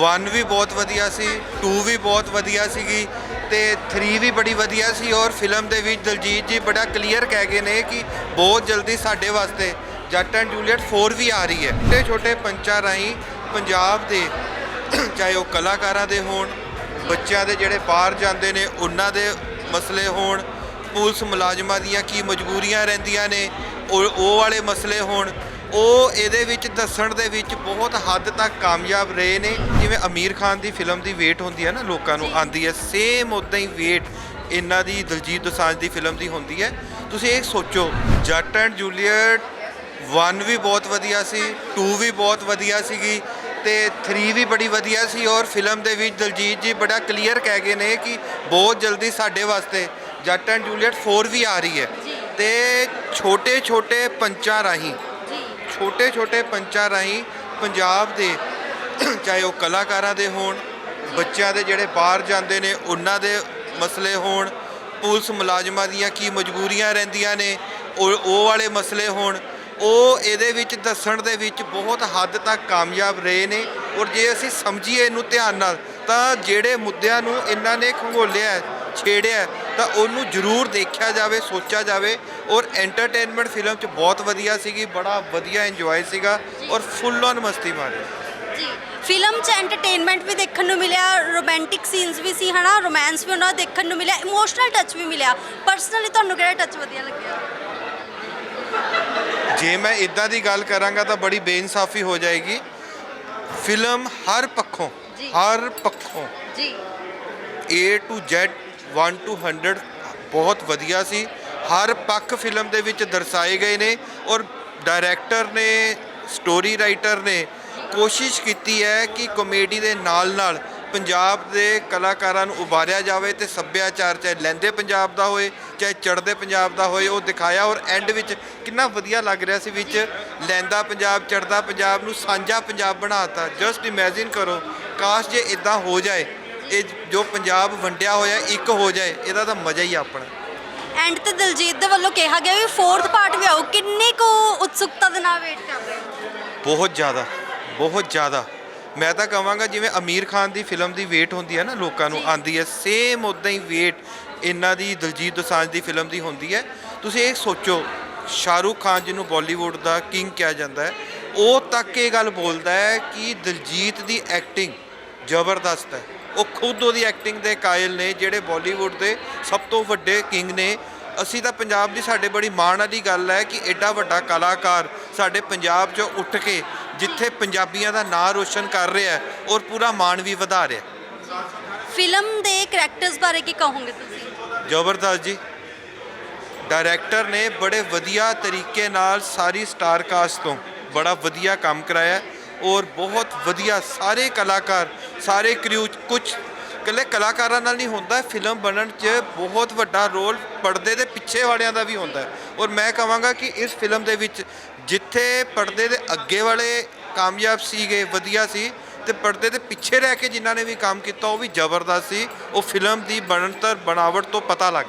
1 ਵੀ ਬਹੁਤ ਵਧੀਆ ਸੀ 2 ਵੀ ਬਹੁਤ ਵਧੀਆ ਸੀਗੀ ਤੇ 3 ਵੀ ਬੜੀ ਵਧੀਆ ਸੀ ਔਰ ਫਿਲਮ ਦੇ ਵਿੱਚ ਦਲਜੀਤ ਜੀ ਬੜਾ ਕਲੀਅਰ ਕਹਿ ਗਏ ਨੇ ਕਿ ਬਹੁਤ ਜਲਦੀ ਸਾਡੇ ਵਾਸਤੇ ਜੱਟ ਐਂਡ ਜੂਲੀਅਟ 4 ਵੀ ਆ ਰਹੀ ਹੈ। ਛੋਟੇ ਛੋਟੇ ਪੰਚਾਂ ਰਾਹੀਂ ਪੰਜਾਬ ਦੇ, ਚਾਹੇ ਉਹ ਕਲਾਕਾਰਾਂ ਦੇ ਹੋਣ, ਬੱਚਿਆਂ ਦੇ ਜਿਹੜੇ ਬਾਹਰ ਜਾਂਦੇ ਨੇ, ਉਹਨਾਂ ਦੇ ਮਸਲੇ ਹੋਣ, ਪੁਲਿਸ ਮੁਲਾਜ਼ਮਾਂ ਦੀਆਂ ਕੀ ਮਜਬੂਰੀਆਂ ਰਹਿੰਦੀਆਂ ਨੇ, ਉਹ ਉਹ ਵਾਲੇ ਮਸਲੇ ਹੋਣ ਉਹ ਇਹਦੇ ਵਿੱਚ ਦੱਸਣ ਦੇ ਵਿੱਚ ਬਹੁਤ ਹੱਦ ਤੱਕ ਕਾਮਯਾਬ ਰਹੇ ਨੇ। ਜਿਵੇਂ ਅਮੀਰ ਖਾਨ ਦੀ ਫਿਲਮ ਦੀ ਵੇਟ ਹੁੰਦੀ ਹੈ ਨਾ ਲੋਕਾਂ ਨੂੰ ਆਂਦੀ ਹੈ ਸੇਮ ਉਦਾਂ ਹੀ ਵੇਟ ਇਹਨਾਂ ਦੀ ਦਲਜੀਤ ਦੋਸਾਂਝ ਦੀ ਫਿਲਮ ਦੀ ਹੁੰਦੀ ਹੈ। ਤੁਸੀਂ ਇਹ ਸੋਚੋ ਜੱਟ ਐਂਡ ਜੂਲੀਅਟ 1 ਵੀ ਬਹੁਤ ਵਧੀਆ ਸੀ 2 ਵੀ ਬਹੁਤ ਵਧੀਆ ਸੀਗੀ ਤੇ 3 ਵੀ ਬੜੀ ਵਧੀਆ ਸੀ ਔਰ ਫਿਲਮ ਦੇ ਵਿੱਚ ਦਲਜੀਤ ਜੀ ਬੜਾ ਕਲੀਅਰ ਕਹਿ ਗਏ ਨੇ ਕਿ ਬਹੁਤ ਜਲਦੀ ਸਾਡੇ ਵਾਸਤੇ ਜੱਟ ਐਂਡ ਜੂਲੀਅਟ 4 ਵੀ ਆ ਰਹੀ ਹੈ ਤੇ ਛੋਟੇ ਛੋਟੇ ਪੰਚਾਂ ਰਾਹੀਂ ਛੋਟੇ ਛੋਟੇ ਪੰਚਾਂ ਰਾਹੀਂ ਪੰਜਾਬ ਦੇ, ਚਾਹੇ ਉਹ ਕਲਾਕਾਰਾਂ ਦੇ ਹੋਣ, ਬੱਚਿਆਂ ਦੇ ਜਿਹੜੇ ਬਾਹਰ ਜਾਂਦੇ ਨੇ, ਉਹਨਾਂ ਦੇ ਮਸਲੇ ਹੋਣ, ਪੁਲਿਸ ਮੁਲਾਜ਼ਮਾਂ ਦੀਆਂ ਕੀ ਮਜਬੂਰੀਆਂ ਰਹਿੰਦੀਆਂ ਨੇ, ਉਹ ਉਹ ਵਾਲੇ ਮਸਲੇ ਹੋਣ, ਉਹ ਇਹਦੇ ਵਿੱਚ ਦੱਸਣ ਦੇ ਵਿੱਚ ਬਹੁਤ ਹੱਦ ਤੱਕ ਕਾਮਯਾਬ ਰਹੇ ਨੇ ਔਰ ਜੇ ਅਸੀਂ ਸਮਝੀਏ ਇਹਨੂੰ ਧਿਆਨ ਨਾਲ, ਤਾਂ ਜਿਹੜੇ ਮੁੱਦਿਆਂ ਨੂੰ ਇਹਨਾਂ ਨੇ ਖੰਗੋਲਿਆ, ਛੇੜਿਆ ਤਾਂ ਉਹਨੂੰ ਜ਼ਰੂਰ ਦੇਖਿਆ ਜਾਵੇ ਸੋਚਿਆ ਜਾਵੇ ਔਰ ਐਂਟਰਟੇਨਮੈਂਟ ਫਿਲਮ 'ਚ ਬਹੁਤ ਵਧੀਆ ਸੀਗੀ ਬੜਾ ਵਧੀਆ ਇੰਜੋਏ ਸੀਗਾ ਔਰ ਫੁੱਲ ਔਨ ਮਸਤੀ ਮਾਰੀ। ਜੀ। ਫਿਲਮ 'ਚ ਐਂਟਰਟੇਨਮੈਂਟ ਵੀ ਦੇਖਣ ਨੂੰ ਮਿਲਿਆ ਰੋਮਾਂਟਿਕ ਸੀਨਸ ਵੀ ਸੀ ਹਨਾ? ਰੋਮਾਂਸ ਵੀ ਉਹਨਾਂ ਦੇਖਣ ਨੂੰ ਮਿਲਿਆ ਇਮੋਸ਼ਨਲ ਟੱਚ ਵੀ ਮਿਲਿਆ। ਪਰਸਨਲੀ ਤੁਹਾਨੂੰ ਕਿਹੜਾ ਟੱਚ ਵਧੀਆ ਲੱਗਿਆ? ਜੇ ਮੈਂ ਇਦਾਂ ਦੀ ਗੱਲ ਕਰਾਂਗਾ ਤਾਂ ਬੜੀ ਬੇਇਨਸਾਫੀ ਹੋ ਜਾਏਗੀ। ਫਿਲਮ ਹਰ ਪੱਖੋਂ। ਹਰ ਪੱਖੋਂ ਜੀ। A to Z 1 ਟੂ 100 ਬਹੁਤ ਵਧੀਆ ਸੀ। ਹਰ ਪੱਖ ਫਿਲਮ ਦੇ ਵਿੱਚ ਦਰਸਾਏ ਗਏ ਨੇ ਔਰ ਡਾਇਰੈਕਟਰ ਨੇ ਸਟੋਰੀ ਰਾਈਟਰ ਨੇ ਕੋਸ਼ਿਸ਼ ਕੀਤੀ ਹੈ ਕਿ ਕਾਮੇਡੀ ਦੇ ਨਾਲ ਨਾਲ ਪੰਜਾਬ ਦੇ ਕਲਾਕਾਰਾਂ ਨੂੰ ਉਭਾਰਿਆ ਜਾਵੇ ਤੇ ਸੱਭਿਆਚਾਰ ਚਾਹੇ ਲਹਿੰਦੇ ਪੰਜਾਬ ਦਾ ਹੋਏ, ਚਾਹੇ ਚੜ੍ਹਦੇ ਪੰਜਾਬ ਦਾ ਹੋਏ, ਉਹ ਦਿਖਾਇਆ ਔਰ ਐਂਡ ਵਿੱਚ ਕਿੰਨਾ ਵਧੀਆ ਲੱਗ ਰਿਹਾ ਸੀ ਵਿੱਚ ਲਹਿੰਦਾ ਪੰਜਾਬ, ਚੜ੍ਹਦਾ ਪੰਜਾਬ ਨੂੰ ਸਾਂਝਾ ਪੰਜਾਬ ਬਣਾਤਾ ਜਸਟ ਇਮੇਜਿਨ ਕਰੋ ਕਾਸ਼ ਜੇ ਇਦਾਂ ਹੋ ਜਾਏ ਇਹ ਜੋ ਪੰਜਾਬ ਵੰਡਿਆ ਹੋਇਆ ਇੱਕ ਹੋ ਜਾਏ ਇਹਦਾ ਤਾਂ ਮਜ਼ਾ ਹੀ ਆਪਣਾ। ਐਂਡ ਤੇ ਦਿਲਜੀਤ ਦੇ ਵੱਲੋਂ ਕਿਹਾ ਗਿਆ ਵੀ ਫੋਰਥ ਪਾਰਟ ਵੀ ਆਊ। ਕਿੰਨੀ ਕੁ ਉਤਸੁਕਤਾ ਦੇ ਨਾਲ ਵੇਟ ਕਰ ਰਹੇ ਹੋ? ਬਹੁਤ ਜ਼ਿਆਦਾ ਬਹੁਤ ਜ਼ਿਆਦਾ। ਮੈਂ ਤਾਂ ਕਹਾਂਗਾ ਜਿਵੇਂ ਅਮੀਰ ਖਾਨ ਦੀ ਫਿਲਮ ਦੀ ਵੇਟ ਹੁੰਦੀ ਹੈ ਨਾ ਲੋਕਾਂ ਨੂੰ ਆਂਦੀ ਹੈ। ਸੇਮ ਉਦਾਂ ਹੀ ਵੇਟ ਇਹਨਾਂ ਦੀ ਦਲਜੀਤ ਦੋਸਾਂਝ ਦੀ ਫਿਲਮ ਦੀ ਹੁੰਦੀ ਹੈ। ਤੁਸੀਂ ਇਹ ਸੋਚੋ ਸ਼ਾਹਰੂਖ ਖਾਨ ਜਿਹਨੂੰ ਬਾਲੀਵੁੱਡ ਦਾ ਕਿੰਗ ਕਿਹਾ ਜਾਂਦਾ ਹੈ ਉਹ ਤੱਕ ਇਹ ਗੱਲ ਬੋਲਦਾ ਹੈ ਕਿ ਦਲਜੀਤ ਦੀ ਐਕਟਿੰਗ ਜ਼ਬਰਦਸਤ ਹੈ। ਉਹ ਖੁਦ ਉਹਦੀ ਐਕਟਿੰਗ ਦੇ ਕਾਇਲ ਨੇ ਜਿਹੜੇ ਬਾਲੀਵੁੱਡ ਦੇ ਸਭ ਤੋਂ ਵੱਡੇ ਕਿੰਗ ਨੇ। ਅਸੀਂ ਤਾਂ ਪੰਜਾਬ ਦੀ ਸਾਡੇ ਬੜੀ ਮਾਣ ਵਾਲੀ ਗੱਲ ਹੈ ਕਿ ਐਡਾ ਵੱਡਾ ਕਲਾਕਾਰ ਸਾਡੇ ਪੰਜਾਬ 'ਚੋਂ ਉੱਠ ਕੇ ਜਿੱਥੇ ਪੰਜਾਬੀਆਂ ਦਾ ਨਾਂ ਰੋਸ਼ਨ ਕਰ ਰਿਹਾ ਹੈ ਔਰ ਪੂਰਾ ਮਾਣ ਵੀ ਵਧਾ ਰਿਹਾ। ਫਿਲਮ ਦੇ ਕਰੈਕਟਰਸ ਬਾਰੇ ਕੀ ਕਹੋਗੇ ਤੁਸੀਂ? ਜ਼ਬਰਦਸਤ ਜੀ। ਡਾਇਰੈਕਟਰ ਨੇ ਬੜੇ ਵਧੀਆ ਤਰੀਕੇ ਨਾਲ ਸਾਰੀ ਸਟਾਰ ਕਾਸਟ ਤੋਂ ਬੜਾ ਵਧੀਆ ਕੰਮ ਕਰਾਇਆ ਔਰ ਬਹੁਤ ਵਧੀਆ ਸਾਰੇ ਕਲਾਕਾਰ, ਸਾਰੇ ਕ੍ਰਿਊ ਕੁਝ ਇਕੱਲੇ ਕਲਾਕਾਰਾਂ ਨਾਲ ਨਹੀਂ ਹੁੰਦਾ ਫਿਲਮ ਬਣਨ 'ਚ ਬਹੁਤ ਵੱਡਾ ਰੋਲ ਪਰਦੇ ਦੇ ਪਿੱਛੇ ਵਾਲਿਆਂ ਦਾ ਵੀ ਹੁੰਦਾ ਔਰ ਮੈਂ ਕਹਾਂਗਾ ਕਿ ਇਸ ਫਿਲਮ ਦੇ ਵਿੱਚ ਜਿੱਥੇ ਪਰਦੇ ਦੇ ਅੱਗੇ ਵਾਲੇ ਕਾਮਯਾਬ ਸੀਗੇ, ਵਧੀਆ ਸੀ, ਤੇ ਪਰਦੇ ਦੇ ਪਿੱਛੇ ਰਹਿ ਕੇ ਜਿਨ੍ਹਾਂ ਨੇ ਵੀ ਕੰਮ ਕੀਤਾ, ਉਹ ਵੀ ਜ਼ਬਰਦਸਤ ਸੀ। ਉਹ ਫਿਲਮ ਦੀ ਬਣਤਰ, ਬਣਾਵਟ ਤੋਂ ਪਤਾ ਲੱਗ ਰਿਹਾ